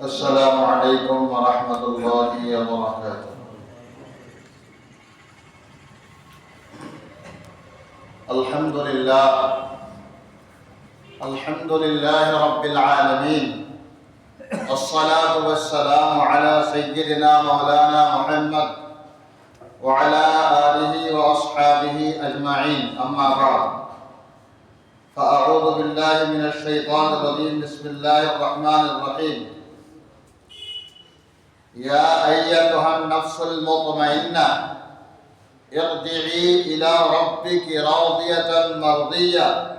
السلام عليكم ورحمة الله وبركاته. الحمد لله الحمد لله رب العالمين الصلاة والسلام على سيدنا مولانا محمد وعلى آله وأصحابه أجمعين. أما بعد فأعوذ بالله من الشيطان الرجيم. بسم الله الرحمن الرحيم. يا أيتها النفس المطمئنة ارجعي إلى ربك راضية مرضية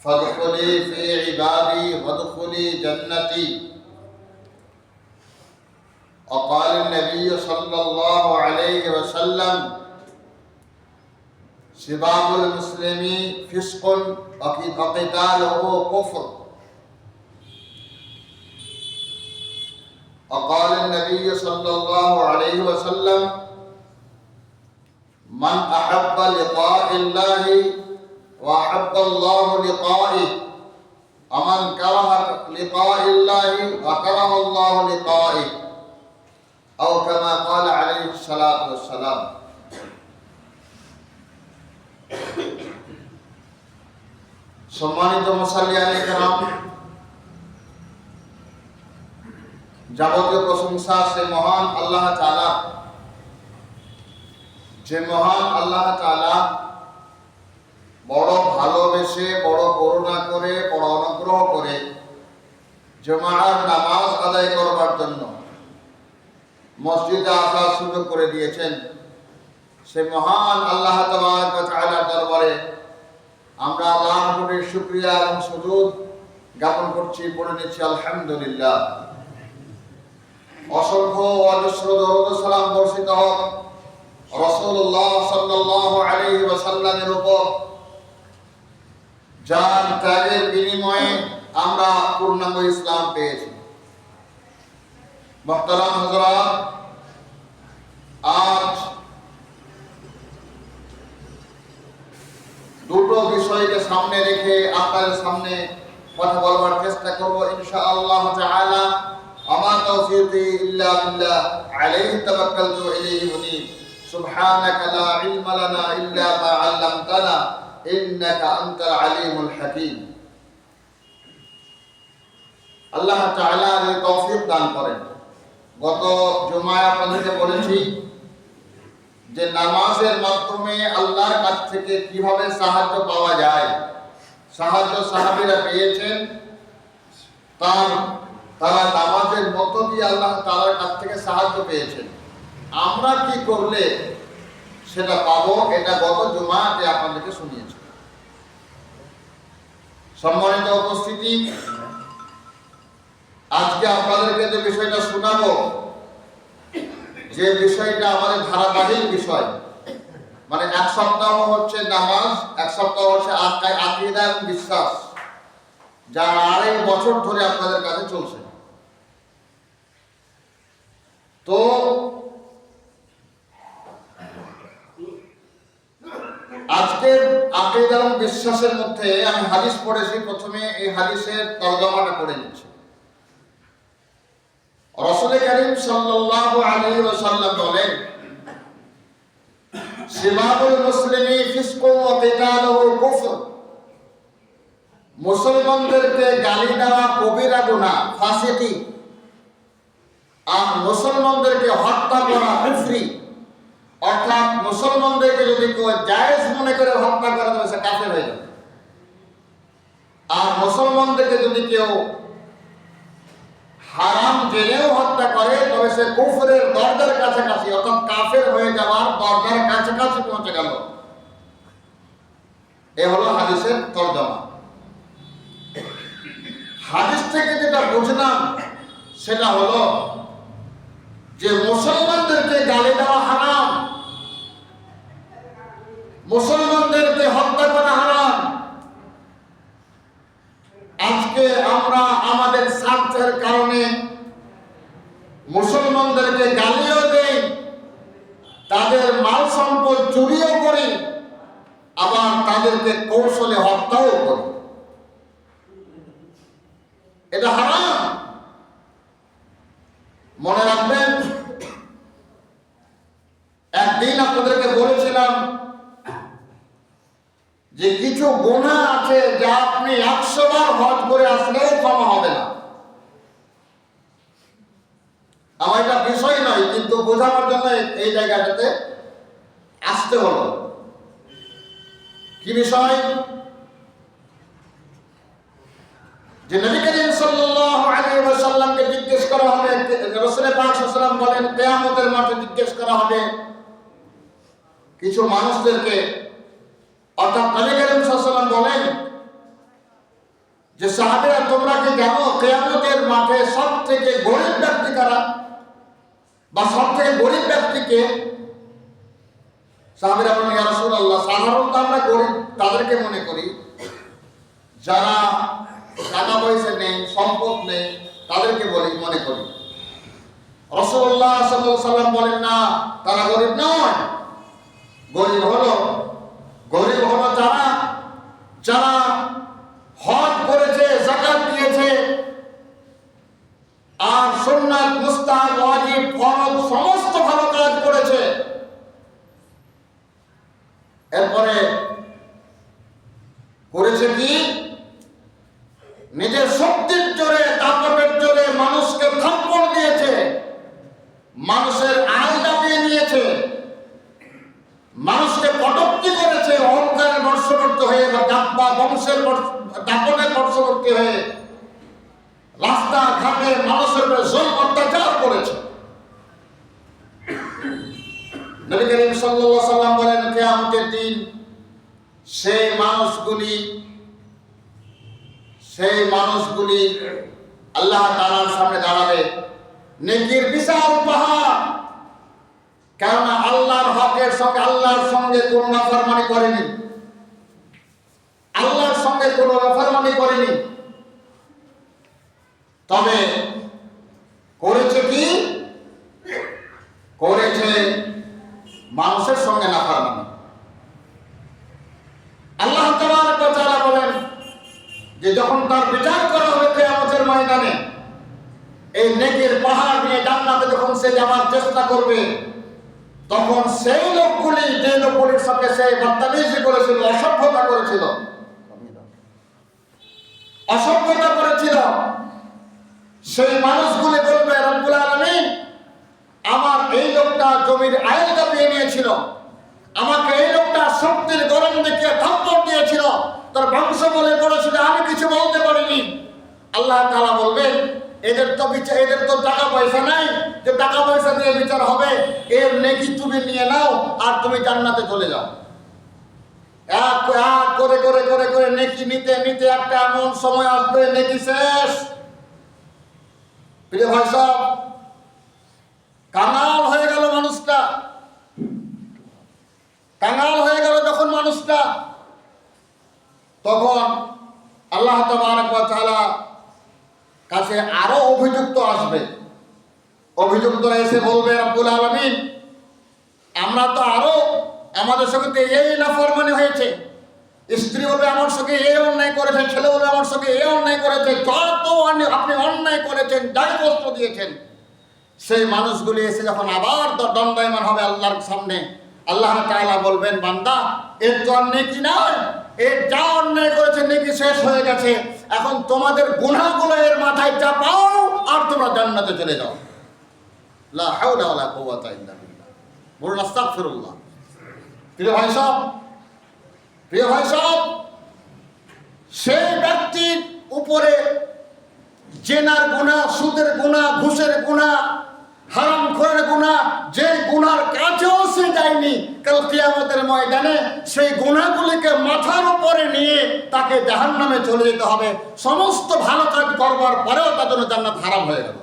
فادخلي في عبادي وادخلي جنتي. وقال النبي صلى الله عليه وسلم سباب المسلم فسق وقتاله كفر. وقال النبي صلى الله عليه وسلم من أحب لقاء الله وأحب الله لقائه ومن كره لقاء الله وكره الله لقائه أو كما قال عليه الصلاة والسلام সম্মানিত মুসাল্লিয়ান کرام যাবতীয় প্রশংসা সে মহান আল্লাহ তাআলা। যে মহান আল্লাহ তাআলা বড় ভালোবেসে, বড় করুণা করে, বড় অনুগ্রহ করে জমার নামাজ আদায় করবার জন্য মসজিদে আসার সুযোগ করে দিয়েছেন। সে মহান আল্লাহ তাআলার দরবারে আমরা আল্লাহর শুকরিয়া এবং সুজুদ জ্ঞাপন করছি বলে নিচ্ছি, আলহামদুলিল্লাহ। দুটো বিষয়কে সামনে রেখে আপনাদের সামনে কথা বলবার চেষ্টা করব ইনশাআল্লাহ তাআলা। আমা তাওফীকি ইল্লা বিল্লাহ, আলাইহি তাওয়াক্কালতু ইলাইহি উনীব সুবহানাকা লা ইলমা লানা ইল্লা মা 'আল্লামতানা, ইন্নাকা আনতাল আলিমুল হাকীম। আল্লাহ তাআলা এই তৌফিক দান করেন। গত জুমায় আপনাদেরকে বলেছি যে নামাজের মাধ্যমে আল্লাহর কাছ থেকে কীভাবে সাহায্য পাওয়া যায়, সাহায্য সাহাবীরা পেয়েছেন, তার তারা নামাজের মতো দিয়ে আল্লাহ তাআলার কাছ থেকে সাহায্য পেয়েছেন। আমরা কি করলে সেটা পাবো? এটা গত জুমাতে আপনাদেরকে শুনিয়েছি। সম্মানিত উপস্থিতি, আজকে আপনাদেরকে যে বিষয়টা শোনাবো, যে বিষয়টা আমাদের ধারাবাহিক বিষয় মানে এক সপ্তাহ হচ্ছে নামাজ, এক সপ্তাহ হচ্ছে আকিদা এবং বিশ্বাস যা আড়াই বছর ধরে আপনাদের কাছে চলছে। তো আজকের আকিদা বিশ্বাসের মধ্যে আমি হাদিস পড়েছি, প্রথমে এই হাদিসের তর্জমাটা করে নিচ্ছি। রসুল করিম সাল্লাল্লাহু আলাইহি ওয়াসাল্লাম বলেন সিমাবুল মুসলিমি ফিসকু ওয়া কিতালুহু কুফর। মুসলমানদেরকে গালি দেওয়া কবিরা গুনাহ, ফাসিকি। আর মুসলমানদেরকে হত্যা করা কুফরি। অর্থাৎ মুসলমানদেরকে যদি কেউ জায়েজ মনে করে হত্যা করে তবে সে কাফের হয়ে যাবে। আর মুসলমানদেরকে যদি কেউ হারাম জেনেও হত্যা করে, তবে সে কুফরের দরজার কাছাকাছি, অর্থাৎ কাফের হয়ে যাওয়ার দরজার কাছাকাছি পৌঁছে গেল। এ হলো হাদিসের তর্জমা। হাদিস থেকে যেটা বুঝলাম, সেটা হলো যে মুসলমানদেরকে গালি দেওয়া হারাম, মুসলমানদেরকে হত্যা করা হারাম, আজকে আমরা আমাদের স্বার্থের কারণে মুসলমানদেরকে গালিও দেই, তাদের মাল সম্পদ চুরিও করি, আবার তাদেরকে কৌশলে হত্যাও করি এটা হারাম মনে রাখবেন একদিন আপনাদেরকে বলেছিলাম যে কিছু গুণা আছে যা আপনি একশো বার হজ করে আসলেও ক্ষমা হবে না আমার এটা বিষয় নয় কিন্তু বোঝানোর জন্য এই জায়গাটাতে আসতে হলো কি বিষয় যে নবী করিম সাল্লাল্লাহু আলাইহি ওয়াসাল্লামকে জিজ্ঞেস করা হবে রাসূল পাক সাল্লাল্লাহু বলেন কিয়ামতের মাঠে জিজ্ঞেস করা হবে কিছু মানুষদেরকে অর্থাৎ নবী করিম সাল্লাল্লাহু বলেন যে সাহাবীরা তোমরা কি জানো, কিয়ামতের মাঠে সব থেকে গরিব ব্যক্তি কারা? বা সব থেকে গরিব ব্যক্তিকে সাধারণত আমরা গরিব, তাদেরকে মনে করি। যারা টাকা পয়সা নেই, সম্পদ নেই, তাদেরকে বলি, মনে করি। রসুল্লাহ সাল্লাম বলেন, না, তারা গরিব নয়। গরিব হলো গরিব হলো যারা যারা হজ করেছে জাকাত দিয়েছে আর সুন্নাত মুস্তাহাব ওয়াজিব, ফরজ, সমস্ত ভালো কাজ করেছে। এরপরে করেছে কি? নিজের শক্তির জোরে দাপটের জোরে মানুষকে থাপ্পড় দিয়েছে। মানুষের আয় দাপিয়ে নিয়েছে। মানুষকে কটক্তি করেছে অহংকারের বর্ষবর্তী হয়ে, বা বংশের দাপনের বর্ষবর্তী হয়ে। রাস্তা ঘাটে মানুষের উপরে জোর অত্যাচার করেছে নবী করিম সাল্লাল্লাহু সাল্লাম বলেন, কিয়ামতের দিন সেই মানুষগুলি সেই মানুষগুলি আল্লাহ তাআলার সামনে দাঁড়াবে। নেকির বিশাল পাহাড় কেননা আল্লাহর হকের সঙ্গে, আল্লাহর সঙ্গে কোনো নাফরমানি করেনি। আল্লাহর সঙ্গে কোনো নাফরমানি করেনি। তবে করেছে কি? করেছে মানুষের সঙ্গে নাফরমানি আল্লাহ তাবারক বলেন যে যখন তার বিচার করা হবে কিয়ামতের ময়দানে, এই নেকির পাহাড় নিয়ে জান্নাতে যখন সে যাওয়ার চেষ্টা করবে, তখন সেই লোকগুলি যে লোকগুলির সঙ্গে সে বদতামিজি করেছিল, অসভ্যতা করেছিল অসভ্যতা করেছিল, সেই মানুষগুলি বলবে রব্বুল আলামিন আমার এই জমির আয়ের দাবিয়ে নিয়েছিল। আমাকে এই লোকটা শক্তির গরম দেখিয়ে থাপ্পড় দিয়েছিল। তার বংশ বলে করেছিল, আমি কিছু বলতে পারিনি। আল্লাহ তাআলা বলবেন, এদের তো বিচার এদের তো টাকা পয়সা নাই। যে টাকা পয়সা দিয়ে বিচার হবে, এর নেকি তুমি নিয়ে নাও আর তুমি জান্নাতে চলে যাও। এক এক করে করে করে করে নেকি নিতে নিতে একটা এমন সময় আসবে, নেকি শেষ। প্রিয় ভাই সব কাঙাল হয়ে গেল মানুষটা কাঙাল হয়ে গেল যখন মানুষটা, তখন আল্লাহ তাআলা কাছে আরও অভিযুক্ত আসবে। অভিযুক্ত এসে বলবে, রব্বুল আলামিন, আমরা তো আরও আমাদের সঙ্গে এই নাফরমানি হয়েছে। স্ত্রী বলবে, আমার সঙ্গে এই অন্যায় করেছে ছেলে বলবে, আমার সঙ্গে এই অন্যায় করেছে যত আপনি অন্যায় করেছেন, যাই কষ্ট দিয়েছেন। সেই মানুষগুলি এসে যখন আবার দণ্ডায়মান হবে আল্লাহর সামনে আল্লাহ বলবেন, বান্দা এর তো আর নেকি নয়। এর যা অন্যায় করেছে, নেকি শেষ হয়ে গেছে। এখন তোমাদের গুনাহগুলো এর মাথায় চাপাও আর তোমরা জান্নাতে চলে যাও। লা ভাই সেই ব্যক্তির উপরে সুদের গুণা ঘুষের গুণা হারাম খোরের গুণা, যে গুনার কাছেও সে যায়নি কাল কিয়ামতের ময়দানে, সেই গুণাগুলিকে মাথার উপরে নিয়ে তাকে জাহান্নামে চলে যেতে হবে। সমস্ত ভালো কাজ করবার পরেও তার জন্য জান্নাত হারাম হয়ে গেল।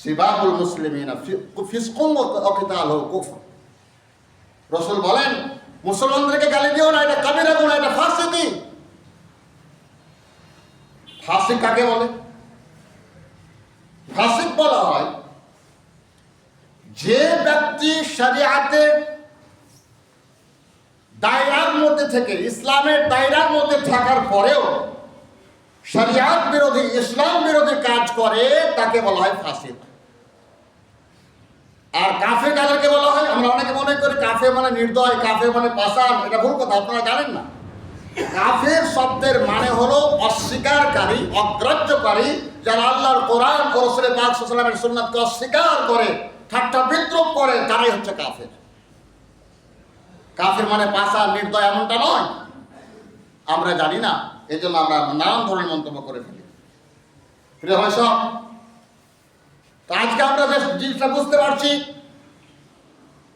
সিবাবুল মুসলিমিনা ফিসকুম ওয়া কিতালহু কুফর। রসুল বলেন, মুসলমানদেরকে গালি দিও না, এটা কাবিরা গুণা, এটা ফাসিকি। ফাসিক কাকে বলে? ফাসিক বলা হয়, যে ব্যক্তি শরিয়াতের দায়রার মধ্যে থেকে, ইসলামের দায়রার মধ্যে থাকার পরেও শরিয়াত বিরোধী, ইসলাম বিরোধী কাজ করে, তাকে বলা হয় ফাসিক। আর কাফে কাদেরকে বলা হয়, আমরা অনেকে মনে করি কাফে মানে নির্দয় কাফে মানে পাষাণ, এটা ভুল কথা, আপনারা জানেন না। কাফের শব্দের মানে হলো অস্বীকারী অগ্রাহ্যকারী, যারা আল্লাহর কোরআন ও রসুলের পাক সুন্নাতকে অস্বীকার করে, ঠাট্টা বিদ্রুপ করে, তারাই হচ্ছে কাফের। কাফের মানে পাশা নির্দয় এমনটা নয়। আমরা জানি না এই জন্য আমরা নানান ধরনের মন্তব্য করে ফেলি। তো আজকে আমরা যে জিনিসটা বুঝতে পারছি,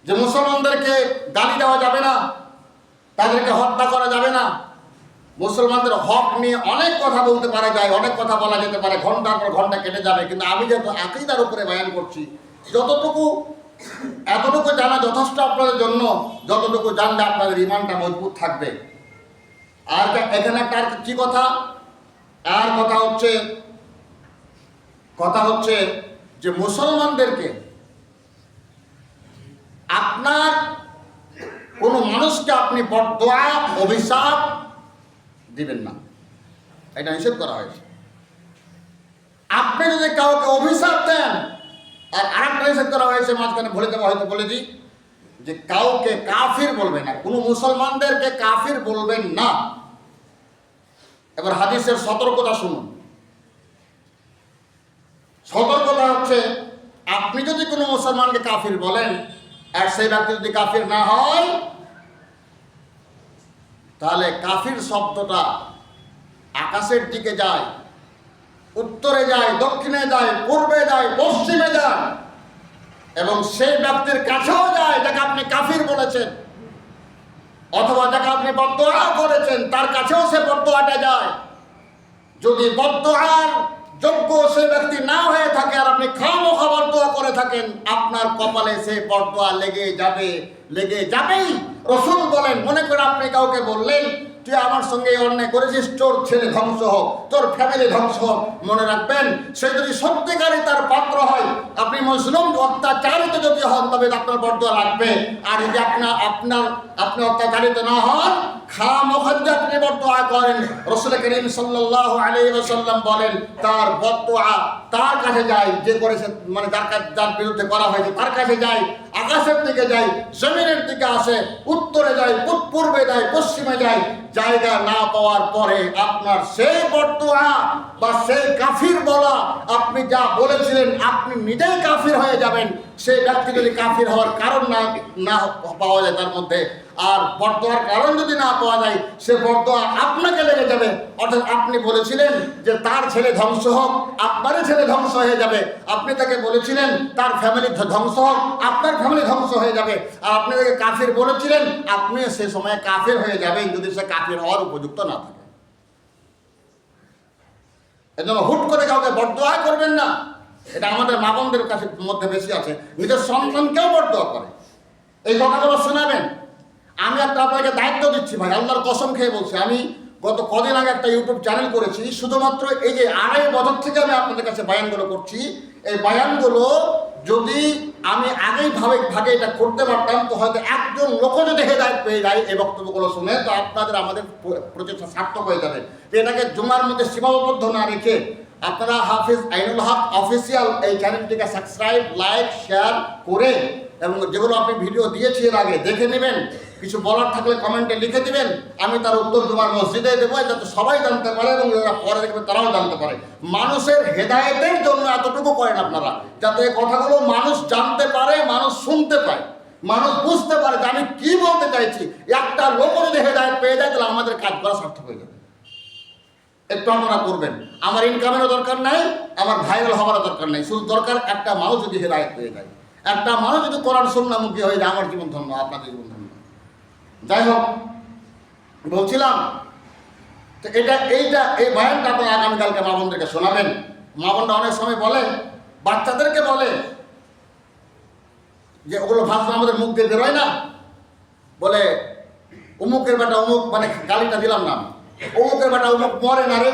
যে মুসলমানদেরকে গালি দেওয়া যাবে না, তাদেরকে হত্যা করা যাবে না মুসলমানদের হক নিয়ে অনেক কথা বলতে পারা যায়, অনেক কথা বলা যেতে পারে, ঘণ্টার পর ঘণ্টা কেটে যাবে। কিন্তু আমি যেহেতু আকিদার উপরে বয়ান করছি, যতটুকু, এতটুকু জানা যথেষ্ট আপনাদের জন্য, যতটুকু জানলে আপনাদের ইমানটা মজবুত থাকবে। আর এখানে আর কি কথা? আর কথা হচ্ছে কথা হচ্ছে যে মুসলমানদেরকে আপনার কোনো মানুষকে আপনি বরদোয়া অভিশাপ দিবেন না। এটা নিষেধ করা হয়েছে। আপনি যদি কাউকে অভিশাপ দেন, আর আরেকটা নিষেধ করা হয়েছে, মাঝখানে বলে দেওয়া হয়তো বলে দিই, যে কাউকে কাফির বলবেন না, কোনো মুসলমানদেরকে কাফির বলবেন না। এবার হাদিসের সতর্কতা শুনুন। সতর্কতা হচ্ছে, আপনি যদি কোনো মুসলমানকে কাফির বলেন, আর সেই ব্যক্তি যদি কাফির না হয় তাহলে কাফির শব্দটা আকাশের দিকে যায়, উত্তরে যায়, দক্ষিণে যায়, পূর্বে যায়, পশ্চিমে যায়, এবং সেই ব্যক্তির কাছেও যায়, যাকে আপনি কাফির বলেছেন, অথবা যাকে আপনি বদোয়া করেছেন, তার কাছেও সে বদোয়াটা যায়। যদি বদোয়ার যোগ্য সে ব্যক্তি না হয়ে থাকে আর আপনি খামো খাবার দোয়া করে থাকেন, আপনার কপালে সে বদোয়া লেগে যাবে, লেগে যাবেই। রসুল বলেন, মনে করে আপনি কাউকে বললেন, তুই আমার সঙ্গে অন্যায় করেছিস, তোর ছেলে ধ্বংস হোক, তোর ফ্যামিলি ধ্বংস হোক। মনে রাখবেন, সে যদি সত্যিকারই তার পাত্র হয়, আপনি মুসলিম অত্যাচারিত যদি হন, তবে আপনার বরদোয়া লাগবে। আর যদি আপনার আপনার আপনি অত্যাচারিত না হন খামোখাদ্দে আপনি বরদোয়া করেন। বলেন, তার তার কাছে যায় যে করেছে মানে যার যার বিরুদ্ধে করা তার কাছে যায় আকাশের দিকে দিকে আসে, উত্তরে যায় পূর্বে যায় পশ্চিমে যায় জায়গা না পাওয়ার পরে আপনার সেই বর্তোয়া বা সেই কাফির বলা, আপনি যা বলেছিলেন, আপনি নিজেই কাফির হয়ে যাবেন। সেই ব্যক্তি যদি কাফির হওয়ার কারণ না না পাওয়া যায় তার মধ্যে আর বর্তোয়ার কারণ যদি না পাওয়া যায়, সে বর্তোয়া আপনাকে লেগে যাবে। অর্থাৎ আপনি বলেছিলেন যে তার ছেলে ধ্বংস হোক, আপনারই ছেলে ধ্বংস হয়ে যাবে। আপনি তাকে বলেছিলেন, তার ফ্যামিলি ধ্বংস হোক, আপনার ফ্যামিলি ধ্বংস হয়ে যাবে। আর আপনি তাকে কাফির বলেছিলেন আপনি সে সময় কাফির হয়ে যাবেন যদি সে কাফির হওয়ার উপযুক্ত না থাকে। এজন্য হুট করে কাউকে বরদোয়া করবেন না। এটা আমাদের মা বোনদের কাছে মধ্যে বেশি আছে। নিজের সন্তানকেও বরদোয়া করে। এই কথাগুলো শোনাবেন। আমি একটা আপনাকে দায়িত্ব দিচ্ছি ভাই, আল্লাহর কসম খেয়ে বলছি। আমি গত কদিন আগে একটা ইউটিউব চ্যানেল করেছি, শুধুমাত্র এই যে আড়াই বছর থেকে আমি আপনাদের কাছে বায়ানগুলো করছি। এই বায়ানগুলো যদি আমি আগেই ভাবে ভাগে এটা করতে পারতাম, তো হয়তো একজন লোক যদি হেদায়ত পেয়ে যায় এই বক্তব্যগুলো শুনে, তো আপনাদের আমাদের প্রচেষ্টা সার্থক হয়ে যাবে। এটাকে জুমার মধ্যে সীমাবদ্ধ না রেখে আপনারা হাফিজ আইনুল হক অফিসিয়াল এই চ্যানেলটিকে সাবস্ক্রাইব, লাইক, শেয়ার করে, এবং যেগুলো আপনি ভিডিও দিয়েছি এর আগে দেখে নেবেন। কিছু বলার থাকলে কমেন্টে লিখে দিবেন, আমি তার উত্তর তোমার মসজিদে দেবো যাতে সবাই জানতে পারে এবং যারা পরে দেখবে তারাও জানতে পারে। মানুষের হেদায়েতের জন্য এতটুকু করেন আপনারা, যাতে এই কথাগুলো মানুষ জানতে পারে, মানুষ শুনতে পায়, মানুষ বুঝতে পারে যে আমি কি বলতে চাইছি। একটা লোক যদি হেদায়ত পেয়ে যায়, তাহলে আমাদের কাজ করা সার্থক হয়ে যাবে। একটু আপনারা করবেন, আমার ইনকামেরও দরকার নাই, আমার ভাইরাল হওয়ারও দরকার নাই, শুধু দরকার একটা মানুষ যদি হেদায়ত পেয়ে যায়। একটা মানুষ যদি কোরআন সুন্নামুখী হয়ে যায়, আমার জীবন ধন্য, আপনাদের জীবন যাই হোক বলছিলাম, তো এটা, এইটা, এই বয়ানটা আপনারা আগামীকালকে মা বোনদেরকে শোনাবেন। মা বোনরা অনেক সময় বলে, বাচ্চাদেরকে বলে, যে ওগুলো ভাষা আমাদের মুখ দিয়ে বেরোয় না। বলে অমুকের বেটা অমুক মানে গালিটা দিলাম না অমুকের বেটা অমুক মরে না রে,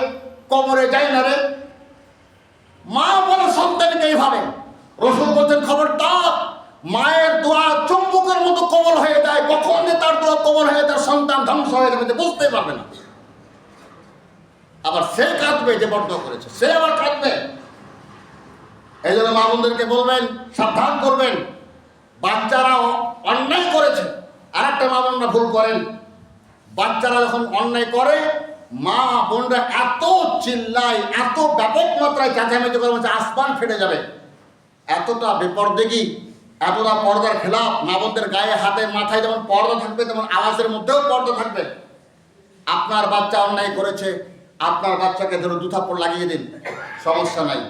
কমরে যায় না রে। মা বলে সন্তানকে এইভাবে, রসুল বলছেন, খবরদার মায়ের দোয়া চুম্বকের মতো কোমল হয়ে যায়, কখন যে তার দোয়া কোমল হয়ে তার সন্তান ধ্বংস হয়ে যাবে বুঝতেই পারবে না। আবার সে কাঁদবে যে বর্ণনা করেছে, সে আবার কাঁদবে। এই জন্য মা বোনদেরকে বলবেন, সাবধান করবেন। বাচ্চারা অ- অন্যায় করেছে। আর একটা মা বোনরা ভুল করেন। বাচ্চারা যখন অন্যায় করে, মা বোনরা এত চিল্লায়, এত ব্যাপক মাত্রায় চেঁচামেচি করে আসমান ফেটে যাবে। এতটা বেপরদেগি এতটা পর্দার খেলাপ মা বোনদের গায়ে, হাতে, মাথায় যেমন পর্দা থাকবে, তেমন আওয়াজের মধ্যেও পর্দা থাকবে। আপনার বাচ্চা অন্যায় করেছে, আপনার বাচ্চাকে ধরো দু থাপ্পড় লাগিয়ে দিন, সমস্যা নাই।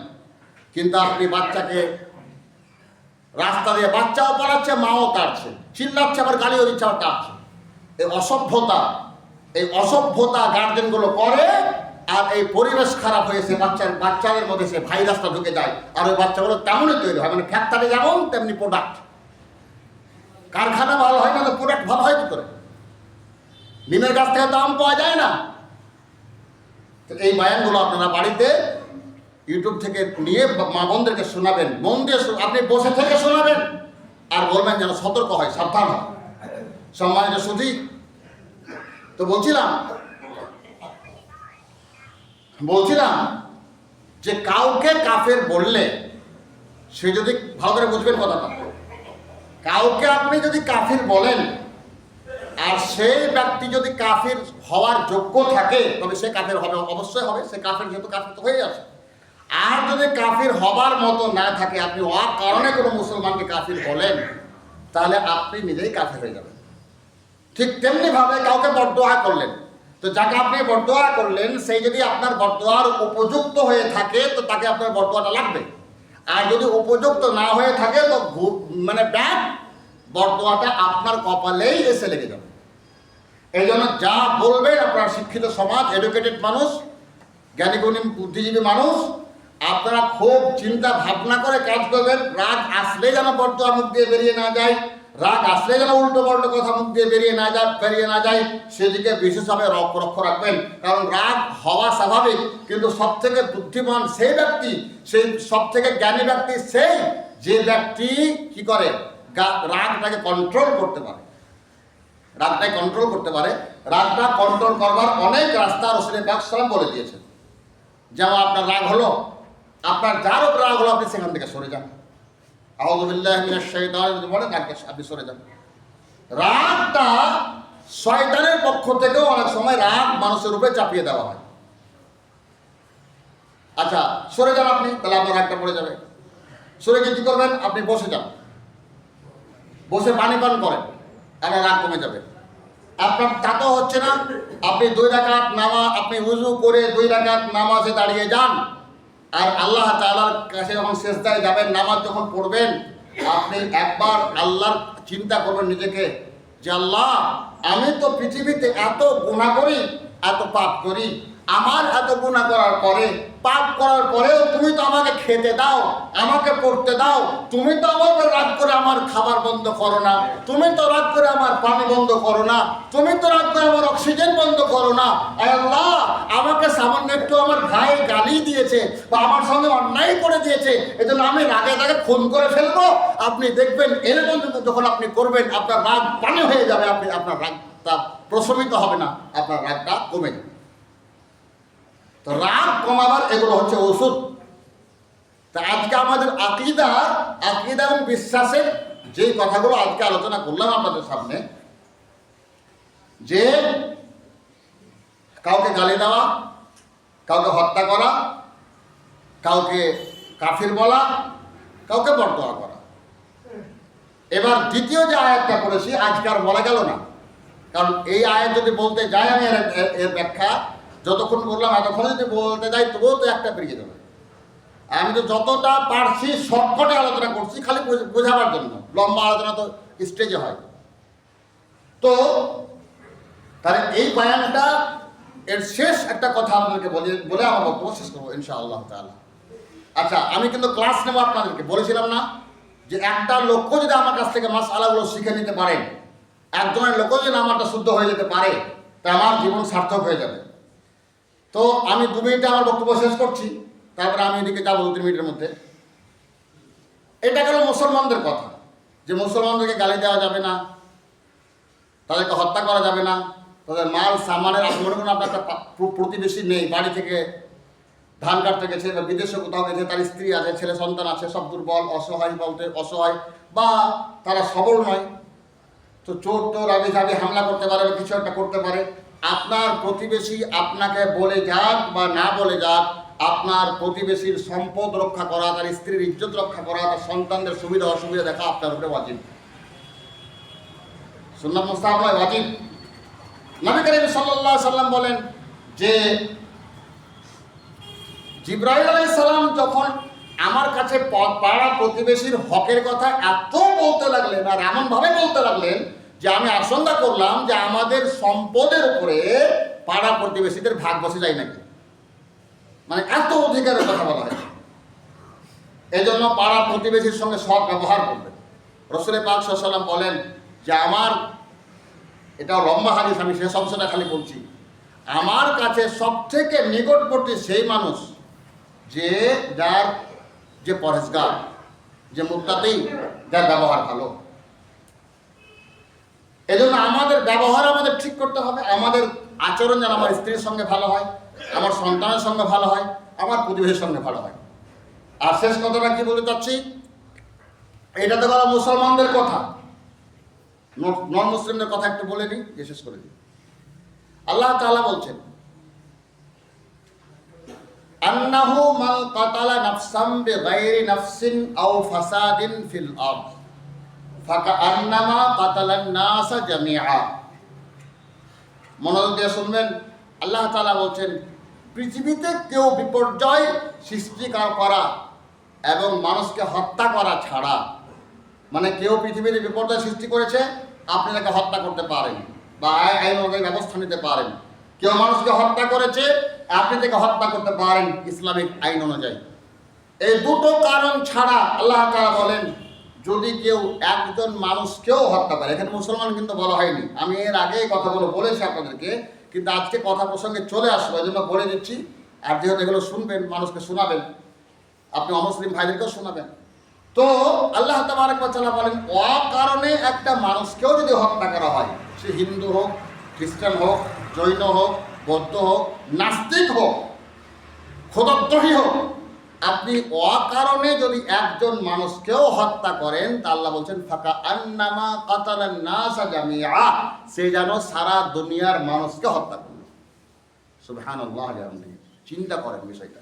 কিন্তু আপনি বাচ্চাকে রাস্তা দিয়ে বাচ্চাও পালাচ্ছে, মাও কাটছে। চিল্লাচ্ছে, আবার গালিও দিচ্ছে, আবার কাটছে। এই অসভ্যতা এই অসভ্যতা গার্জেনগুলো করে আর এই পরিবেশ খারাপ হয়েছে, বাচ্চার বাচ্চাদের মধ্যে সে ভাইরাসটা ঢুকে যায়। আর ওই বাচ্চাগুলো তেমনই তৈরি হয় মানে ফ্যাক্টরি যেমন, তেমনি প্রোডাক্ট কারখানা ভালো হয় না তো প্রোডাক্ট ভালো হয় কি করে? নিমের গাছ থেকে দাম পাওয়া যায় না। তো এই বায়ানগুলো আপনারা বাড়িতে ইউটিউব থেকে নিয়ে মা বোনদেরকে শোনাবেন। মন দিয়ে আপনি বসে থেকে শোনাবেন। আর বলবেন যেন সতর্ক হয়, সাবধান হয়। সম্মানিত সুধী, তো বলছিলাম বলছিলাম যে কাউকে কাফের বললে সে যদি ভালো করে বুঝবেন কথাটা। কাউকে আপনি যদি কাফির বলেন, আর সেই ব্যক্তি যদি কাফির হওয়ার যোগ্য থাকে, তবে সে কাফের হবে, অবশ্যই হবে, সে কাফের যেহেতু কাফির তো হয়ে আছে। আর যদি কাফির হবার মতো না থাকে, আপনি অ কারণে কোনো মুসলমানকে কাফির বলেন, তাহলে আপনি নিজেই কাফের হয়ে যাবেন। ঠিক তেমনি ভাবে কাউকে বরদোয়া করলেন তো যাকে আপনি বরদোয়া করলেন সেই যদি আপনার বরদোয়ার উপযুক্ত হয়ে থাকে, তো তাকে আপনার বরদোয়াটা লাগবে। আর যদি উপযুক্ত না হয়ে থাকে, তো মানে ব্যাগ বরদোয়াটা আপনার কপালেই এসে লেগে যাবে। এই জন্য যা বলবেন আপনার শিক্ষিত সমাজ এডুকেটেড মানুষ, জ্ঞানীগুণী, বুদ্ধিজীবী মানুষ, আপনারা খুব চিন্তা ভাবনা করে কাজ করবেন। রাগ আসলে যেন বর্তমান মুখ দিয়ে বেরিয়ে না যায়। রাগ আসলে যেন উল্টো পাল্টো কথা মুখ দিয়ে বেরিয়ে না যায়, বেরিয়ে না যায়, সেদিকে বিশেষভাবে রক্ষ রাখবেন। কারণ রাগ হওয়া স্বাভাবিক, কিন্তু সব থেকে বুদ্ধিমান সেই ব্যক্তি, সেই সব থেকে জ্ঞানী ব্যক্তি, সেই যে ব্যক্তি কি করে? রাগটাকে কন্ট্রোল করতে পারে। রাগটাকে কন্ট্রোল করতে পারে। রাগটা কন্ট্রোল করবার অনেক রাস্তা রসুলের পাকসালাম বলে দিয়েছেন। যেমন আপনার রাগ হলো, আপনার যার উপর রাগ হলো, আপনি সেখান থেকে সরে যান। যদি আপনি সরে যান। রাগটা শয়তানের পক্ষ থেকেও অনেক সময় রাগ মানুষের উপরে চাপিয়ে দেওয়া হয়। আচ্ছা সরে যান আপনি, তাহলে আপনার রাগটা পড়ে যাবে। সরে গিয়ে কি করবেন? আপনি বসে যান। বসে পানি পান করেন আপনার রাগ কমে যাবে। আপনার তাতেও হচ্ছে না। আপনি দুই রাকাত নামা, আপনি উজু করে দুই রাকাত নামাজে দাঁড়িয়ে যান। আর আল্লাহ তালার কাছে যখন শেষদায় যাবেন, নামাজ যখন পড়বেন, আপনি একবার আল্লাহর চিন্তা করবেন নিজেকে যে, আল্লাহ, আমি তো পৃথিবীতে এত গুণা করি, এত পাপ করি আমার এত গুণা করার পরে, পাপ করার পরেও তুমি তো আমাকে খেতে দাও, আমাকে পড়তে দাও, তুমি তো আমাকে রাগ করে আমার খাবার বন্ধ করো না, তুমি তো রাগ করে আমার পানি বন্ধ করো না, তুমি তো রাগ করে আমার অক্সিজেন বন্ধ করো না। আল্লাহ, আমাকে সামান্য একটু আমার ভাই গালি দিয়েছে বা আমার সঙ্গে অন্যায় করে দিয়েছে, এজন্য আমি রাগে তাকে খুন করে ফেলব। আপনি দেখবেন, এর এরকম যখন আপনি করবেন, আপনার রাগ পানি হয়ে যাবে, আপনি আপনার রাগটা প্রশমিত হবে না, আপনার রাগটা কমে যাবে। তো রাগ কমাবার এগুলো হচ্ছে ওষুধ। তা আজকে আমাদের আকিদা আকিদা এবং বিশ্বাসের যে কথাগুলো আজকে আলোচনা করলাম আপনাদের সামনে, যে কাউকে গালি দেওয়া, কাউকে হত্যা করা, কাউকে কাফির বলা, কাউকে বর্তমান করা। এবার দ্বিতীয় যে আয়াতটা করেছি আজকে আর বলা গেল না। কারণ এই আয়াত যদি বলতে যাই আমি এর ব্যাখ্যা যতক্ষণ বললাম এতক্ষণ যদি বলতে যাই, তবুও তো একটা পেরিয়ে যাবে। আমি তো যতটা পারছি শর্টকটে আলোচনা করছি, খালি বোঝাবার জন্য। লম্বা আলোচনা তো স্টেজে হয়। তো, তাহলে এই বায়ানটা এর শেষ একটা কথা আপনাদেরকে বলে বলে আমার বক্তব্য শেষ করব, ইনশাআল্লাহ তাআলা। আচ্ছা আমি কিন্তু ক্লাস নেব আপনাদেরকে। বলেছিলাম না যে একটা লক্ষ্য যদি আমার কাছ থেকে মাস আলাগুলো শিখে নিতে পারেন, একজনের লক্ষ্য যদি আমারটা শুদ্ধ হয়ে যেতে পারে, তা আমার জীবন সার্থক হয়ে যাবে। তো আমি দু মিনিটে আমার বক্তব্য শেষ করছি, তারপরে আমি এদিকে যাব দু তিন মিনিটের মধ্যে। এটা গেল মুসলমানদের কথা, যে মুসলমানদেরকে গালি দেওয়া যাবে না, তাদেরকে হত্যা করা যাবে না, তাদের মাল সামানের মনে করুন আপনার একটা প্রতিবেশী নেই, বাড়ি থেকে ধান কাটতে গেছে, বা বিদেশে কোথাও গেছে, তার স্ত্রী আছে, ছেলে সন্তান আছে, সব দুর্বল, অসহায় বলতে অসহায়, বা তারা সবল নয়। তো চোর টোর আবি যাবি, হামলা করতে পারে, বা কিছু একটা করতে পারে আপনার প্রতিবেশী আপনাকে বলে যাক বা না বলে যাক, আপনার প্রতিবেশীর সম্পদ রক্ষা করা, তার স্ত্রীর ইজ্জত রক্ষা করা, তার সন্তানদের সুবিধা অসুবিধা দেখা আপনার উপরে ওয়াজিব। সুন্নাত মুস্তাহাব নয়, ওয়াজিব। নবী করিম সাল্লাল্লাহু সাল্লাম বলেন যে জিব্রাহিম আলাইহিস সালাম যখন আমার কাছে পাড়া প্রতিবেশীর হকের কথা এত বলতে লাগলেন আর এমনভাবে বলতে লাগলেন যে আমি আশঙ্কা করলাম যে আমাদের সম্পদের উপরে পাড়া প্রতিবেশীদের ভাগ বসে যায় নাকি? মানে এত অধিকারের কথা বলা হয় এই জন্য পাড়া প্রতিবেশীর সঙ্গে সৎ ব্যবহার করবে রসুলের পাক সাল্লাম বলেন যে আমার, এটা লম্বা হাদিস, আমি শেষ অংশটা খালি বলছি। আমার কাছে সবথেকে নিকটবর্তী সেই মানুষ যে যার, যে পরেশগার যে মুক্তাতেই যার ব্যবহার ভালো। এজন্য আমাদের ব্যবহার আমাদের ঠিক করতে হবে। আমাদের আচরণ যেন আমার স্ত্রীর সঙ্গে ভালো হয়, আমার সন্তানের সঙ্গে ভালো হয়, আমার প্রতিবেশীর সঙ্গে ভালো হয়। আর শেষ কথাটা কি বলতে চাচ্ছি? এটা তো বলা মুসলমানদের কথা। নন মুসলিমদের কথা একটু বলে নিই যে শেষ করে দিই। আল্লাহ তাআলা বলছেন, আন্নাহু মান কাতালা নাফসাম বিগাইরি নাফসিন আও ফাসাদিন ফিল আরদ। ফাকাআন্নামা কাতালান নাসা জামিআ। মনোযোগ দিয়ে শুনবেন, আল্লাহ তাআলা বলছেন, পৃথিবীতে কেউ বিপর্যয় সৃষ্টি করা এবং মানুষকে হত্যা করা ছাড়া মানে কেউ পৃথিবীতে বিপর্যয় সৃষ্টি করেছে, আপনি তাকে হত্যা করতে পারেন বা আই- আইন ব্যবস্থা নিতে পারেন। কেউ মানুষকে হত্যা করেছে, আপনি তাকে হত্যা করতে পারেন ইসলামিক আইন অনুযায়ী। এই দুটো কারণ ছাড়া আল্লাহ তাআলা বলেন যদি কেউ একজন মানুষকেও হত্যা করে, এখানে মুসলমান কিন্তু বলা হয়নি, আমি এর আগে এই কথাগুলো বলেছি আপনাদেরকে, কিন্তু আজকে কথা প্রসঙ্গে চলে আসব এই জন্য বলে দিচ্ছি, আর যেহেতু এগুলো শুনবেন, মানুষকে শোনাবেন, আপনি অমুসলিম ভাইদেরকেও শোনাবেন। তো আল্লাহ তাবারকাল্লাহ বলেন, অকারণে একটা মানুষকেও যদি হত্যা করা হয়, সে হিন্দু হোক, খ্রিস্টান হোক, জৈন হোক, বৌদ্ধ হোক, নাস্তিক হোক খোদদ্রোহী হোক আপনি অকারণে যদি একজন মানুষকেও হত্যা করেন, তা আল্লাহ বলছেন, ফাঁকা আন্নামা কাতালান নাসা জামিআ সে যেন সারা দুনিয়ার মানুষকে হত্যা করল। সুবহানাল্লাহ চিন্তা করেন বিষয়টা।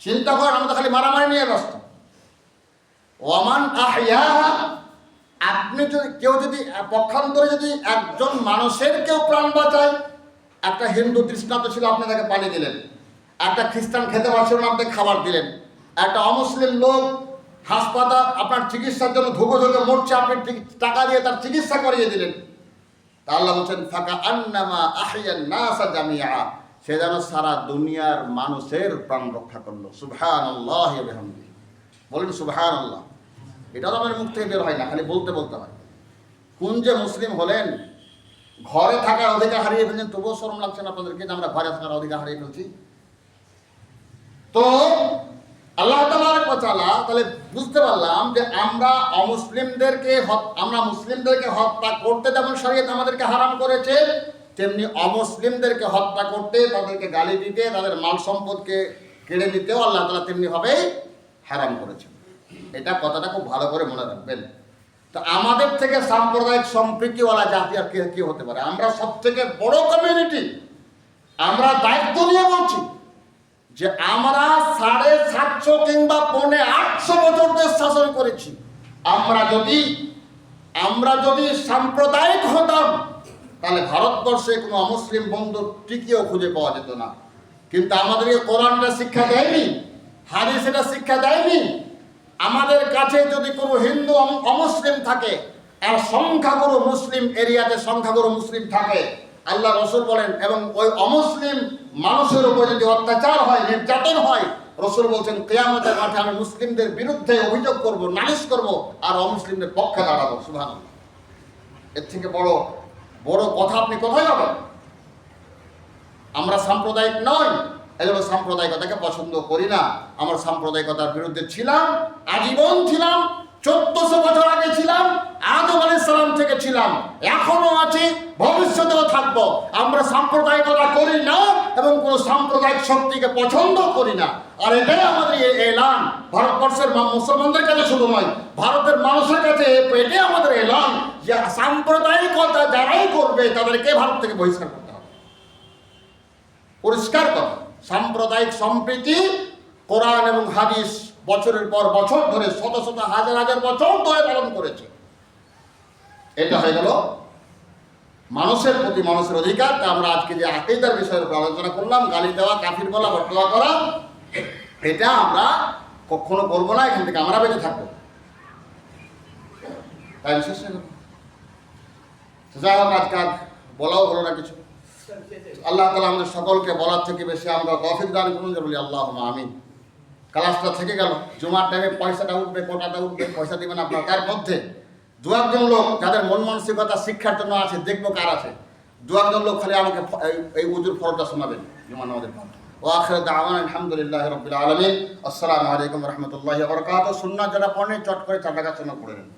চিন্তা করেন, আমরা খালি মারামারি নিয়ে ব্যস্ত। ওয়ামান আহয়া আপনি যদি, কেউ যদি, পক্ষান্তরে যদি একজন মানুষের কেউ প্রাণ বাঁচায়, একটা হিন্দু তৃষ্ণাত ছিল, আপনি তাকে পানি দিলেন। একটা খ্রিস্টান খেতে পারছিল না, আপনি খাবার দিলেন। একটা অমুসলিম লোক হাসপাতাল, আপনার চিকিৎসার জন্য ধুকে ধুকে মরছে, আপনি টাকা দিয়ে তার চিকিৎসা করিয়ে দিলেন। তা আল্লাহ বলছেন, ফাঁকা আন্নামা আহিয়ান নাসা জামিয়া। সে যেন সারা দুনিয়ার মানুষের প্রাণ রক্ষা করল। সুবহান আল্লাহ বলেন সুবহান আল্লাহ এটা তো আমার মুখ থেকে বের হয় না, খালি বলতে বলতে হয়। কোন যে মুসলিম হলেন, ঘরে থাকার অধিকার হারিয়ে ফেলছেন তবুও শরম লাগছে না আপনাদেরকে যে আমরা ঘরে থাকার অধিকার হারিয়ে ফেলছি? তো আল্লাহ তালা তাহলে বুঝতে পারলাম যে আমরা অমুসলিমদেরকে আমরা মুসলিমদেরকে হত্যা করতে যেমন শরীয়ত আমাদেরকে হারাম করেছে, তেমনি অমুসলিমদেরকে হত্যা করতে, তাদেরকে গালি দিতে, তাদের মাল সম্পদকে কেড়ে নিতেও আল্লাহ তালা তেমনি ভাবেই হারাম করেছেন। এটা কথাটা খুব ভালো করে মনে রাখবেন। তো আমাদের থেকে সাম্প্রদায়িক সম্প্রীতিওয়ালা জাতি আর কি হতে পারে? আমরা সব থেকে বড় কমিউনিটি আমরা দায়িত্ব নিয়ে বলছি। যে আমরা সাড়ে সাতশো কিংবা পৌনে আটশো বছর দেশ শাসন করেছি। আমরা যদি আমরা যদি সাম্প্রদায়িক হতাম, তাহলে ভারতবর্ষে কোনো অমুসলিম বন্ধু টিকিও খুঁজে পাওয়া যেত না। কিন্তু আমাদেরকে কোরআনটা শিক্ষা দেয়নি হাদিস এটা শিক্ষা দেয়নি। আমাদের কাছে যদি কোনো হিন্দু অম- অমুসলিম থাকে, আর সংখ্যাগুরু মুসলিম এরিয়াতে সংখ্যাগুরু মুসলিম থাকে আল্লাহ রসুল বলেন, এবং ওই অমুসলিম মানুষের উপর যদি অত্যাচার হয়, নির্যাতন হয়, রসুল বলছেন, কেয়ামতের মাঠে আমি মুসলিমদের বিরুদ্ধে অভিযোগ করব, নালিশ করব, আর অমুসলিমদের পক্ষে দাঁড়াবো। সুভান এর থেকে বড় বড় কথা আপনি কোথায় পাবেন? আমরা সাম্প্রদায়িক নই এই জন্য সাম্প্রদায়িকতাকে পছন্দ করি না। আমরা সাম্প্রদায়িকতার বিরুদ্ধে ছিলাম, আজীবন ছিলাম চোদ্দশো বছর আগে ছিলাম, আদম আলাইহিস সালাম থেকে ছিলাম। এখনও আছি, ভবিষ্যতেও থাকব। আমরা সাম্প্রদায়িকতা করি না এবং কোনো সাম্প্রদায়িক শক্তিকে পছন্দ করি না। আর এটাই আমাদের এলান। ভারতবর্ষের মুসলমানদের কাছে শুধু নয়, ভারতের মানুষের কাছে এটাই আমাদের এলান যে সাম্প্রদায়িকতা যারাই করবে, তাদেরকে ভারত থেকে বহিষ্কার করতে হবে। পরিষ্কার কথা, সাম্প্রদায়িক সম্প্রীতি, কোরআন এবং হাদিস বছরের পর বছর ধরে শত শত হাজার হাজার বছর ধরে পালন করেছে। এটা হয়ে গেল। মানুষের প্রতি মানুষের অধিকার। তা আমরা আজকে যে আকিদার বিষয়ের উপর আলোচনা করলাম, গালি দেওয়া, কাফির বলা বটুয়া করা, এটা আমরা কখনো করব না, এখান থেকে আমরা বেঁচে থাকব। তাই যাই হোক, আজকে আর বলাও হলো না কিছু। আল্লাহ তালা আমাদের সকলকে বলার থেকে বেশি আমরা তফিক দান করুন, যে বলি আল্লাহ আমিন। ক্লাসটা থেকে গেল। জুমার টাইমে পয়সাটা উঠবে, কোটাটা উঠবে, পয়সা দেবেন আপনার। তার মধ্যে দু একজন লোক যাদের মন মানসিকতা শিক্ষার জন্য আছে, দেখব কার আছে। দু একজন লোক খালি আমাকে এই- উজুর ফলটা শোনাবেন জুমা নামাজের ফল ওয়াখির দাওয়ান, আলহামদুলিল্লাহ রবিল আলমিন। আসসালামু আলাইকুম রহমতুল্লাহ বরকাত সুন্না যারা পড়েন, চট করে চার টাকা পড়ে নেন।